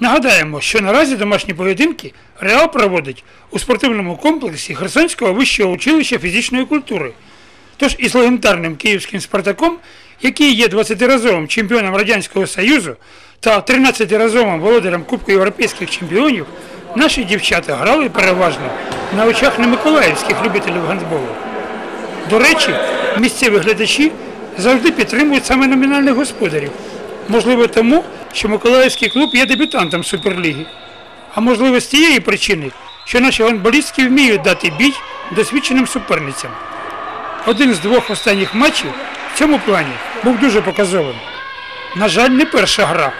Нагадаємо, що наразі домашні поєдинки Реал проводить у спортивному комплексі Херсонського вищого училища фізичної культури. Тож із легендарним київським Спартаком, який є 20-разовим чемпіоном Радянського Союзу та 13-разовим володарем Кубку європейських чемпіонів, наші дівчата грали переважно на очах не миколаївських любителів гандболу. До речі, місцеві глядачі завжди підтримують саме номінальних господарів. Можливо, тому, що Миколаївський клуб є дебютантом Суперліги. А можливо, з тієї причини, що наші гандболістки вміють дати бій досвідченим суперницям. Один з двох останніх матчів в цьому плані був дуже показовим. На жаль, не перша гра,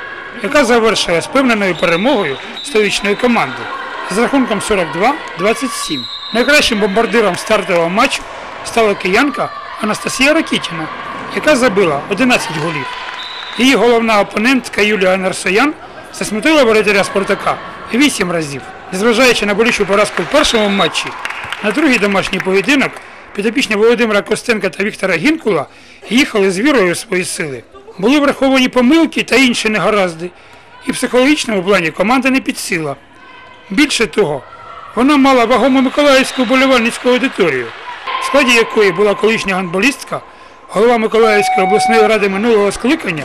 яка завершила з певненою перемогою столичної команди з рахунком 42-27. Найкращим бомбардиром стартового матчу стала киянка Анастасія Ракітіна, яка забила 11 голів. Її головна опонентка Юлія Нарсоян засмутила воротаря Спартака 8 разів. Незважаючи на болючу поразку в першому матчі, на другий домашній поєдинок підопічні Володимира Костенка та Віктора Гінкула їхали з вірою в свої сили. Були враховані помилки та інші негаразди, і в психологічному плані команда не підсила. Більше того, вона мала вагому миколаївську болівальницьку аудиторію, в складі якої була колишня гандболістка, голова Миколаївської обласної ради минулого скликання,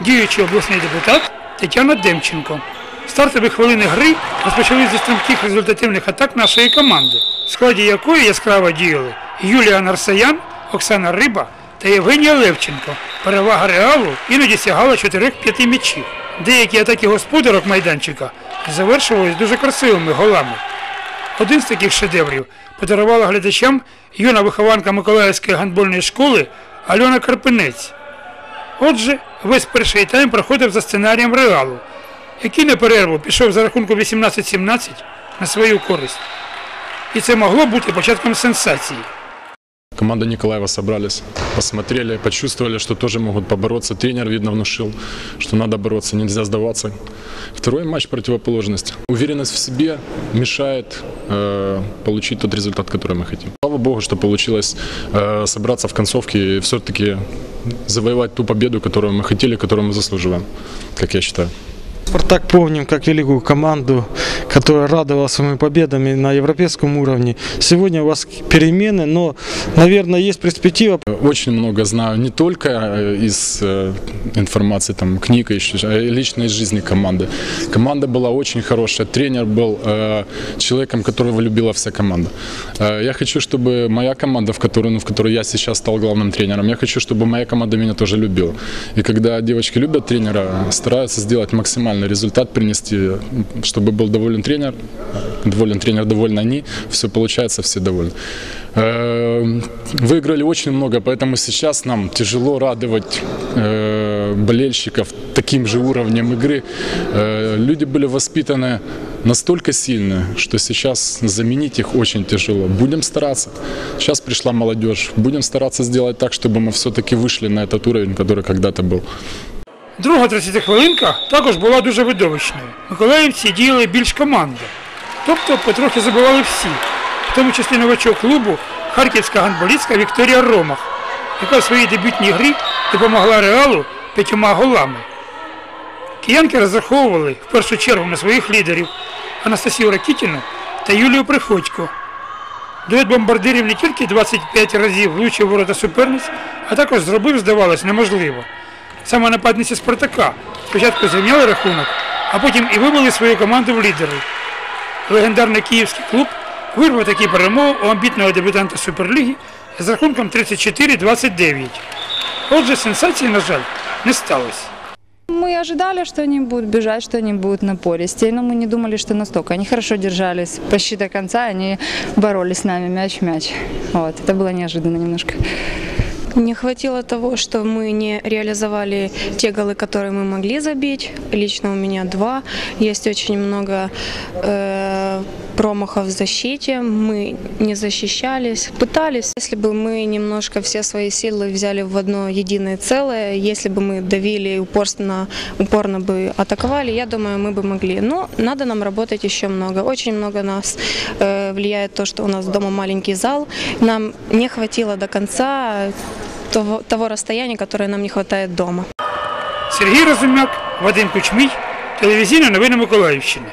діючий обласний депутат Тетяна Демченко. Стартові хвилини гри розпочали зі стрімких результативних атак нашої команди, в складі якої яскраво діяли Юлія Нарсаян, Оксана Риба та Євгенія Левченко. Перевага реалу іноді сягала 4-5 м'ячів. Деякі атаки господарок майданчика завершувались дуже красивими голами. Один з таких шедеврів подарувала глядачам юна вихованка Миколаївської гандбольної школи Альона Карпинець. Отже, весь перший тайм проходив за сценарієм реалу, який на перерву пішов за рахунку 18-17 на свою користь. І це могло бути початком сенсації. Команда Николаева собрались, посмотрели, почувствовали, что тоже могут побороться. Тренер, видно, внушил, что надо бороться, нельзя сдаваться. Второй матч противоположность. Уверенность в себе мешает э, получить тот результат, который мы хотим. Слава богу, что получилось э, собраться в концовке и все-таки завоевать ту победу, которую мы хотели, которую мы заслуживаем, как я считаю. Спартак помним как великую команду, которая радовала своими победами на европейском уровне. Сегодня у вас перемены, но, наверное, есть перспектива. Очень много знаю не только э, из э, информации, там, книг, а и лично из жизни команды. Команда была очень хорошая, тренер был э, человеком, которого любила вся команда. Я хочу, чтобы моя команда, в которой, ну, в которой я сейчас стал главным тренером, я хочу, чтобы моя команда меня тоже любила. И когда девочки любят тренера, стараются сделать максимальный результат, принести, чтобы был доволен тренер, доволен тренер, довольны они, все получается, все довольны. Э, Выиграли очень много, поэтому сейчас нам тяжело радовать э, болельщиков таким же уровнем игры. Э, Люди были воспитаны настолько сильно, что сейчас заменить их очень тяжело. Будем стараться. Сейчас пришла молодежь. Будем стараться сделать так, чтобы мы все-таки вышли на этот уровень, который когда-то был. Друга 30 хвилинка також була дуже видовищною. Миколаївці діяли більш командно. Тобто потрохи забивали всі, в тому числі новачок клубу харківська гандболістка Вікторія Ромах, яка в своїй дебютній грі допомогла реалу п'ятьома голами. Киянки розраховували в першу чергу на своїх лідерів Анастасію Ракітіну та Юлію Приходько. Дует бомбардирів не тільки 25 разів влучив ворота суперниць, а також зробив, здавалось, неможливо Саме нападниці Спартака спочатку зайняли рахунок, а потім і вивели свою команду в лідери. Легендарний київський клуб вирвав такі перемоги у амбітного дебютанта Суперліги з рахунком 34-29. Отже, сенсації, на жаль, не сталося. Мы ожидали, что они будут бежать, что они будут напористее, но мы не думали, что настолько. Они хорошо держались почти до конца, они боролись с нами мяч в мяч. Вот, это было неожиданно немножко. Не хватило того, что мы не реализовали те голы, которые мы могли забить. Лично у меня два. Есть очень много э, промахов в защите. Мы не защищались, пытались. Если бы мы немножко все свои силы взяли в одно единое целое, если бы мы давили и упорно, упорно бы атаковали, я думаю, мы бы могли. Но надо нам работать еще много. Очень много нас э, влияет то, что у нас дома маленький зал. Нам не хватило до конца того, того расстояния, которое нам не хватает дома. Сергій Розумяк, Вадим Кучмій, Телевізійні новини Миколаївщини.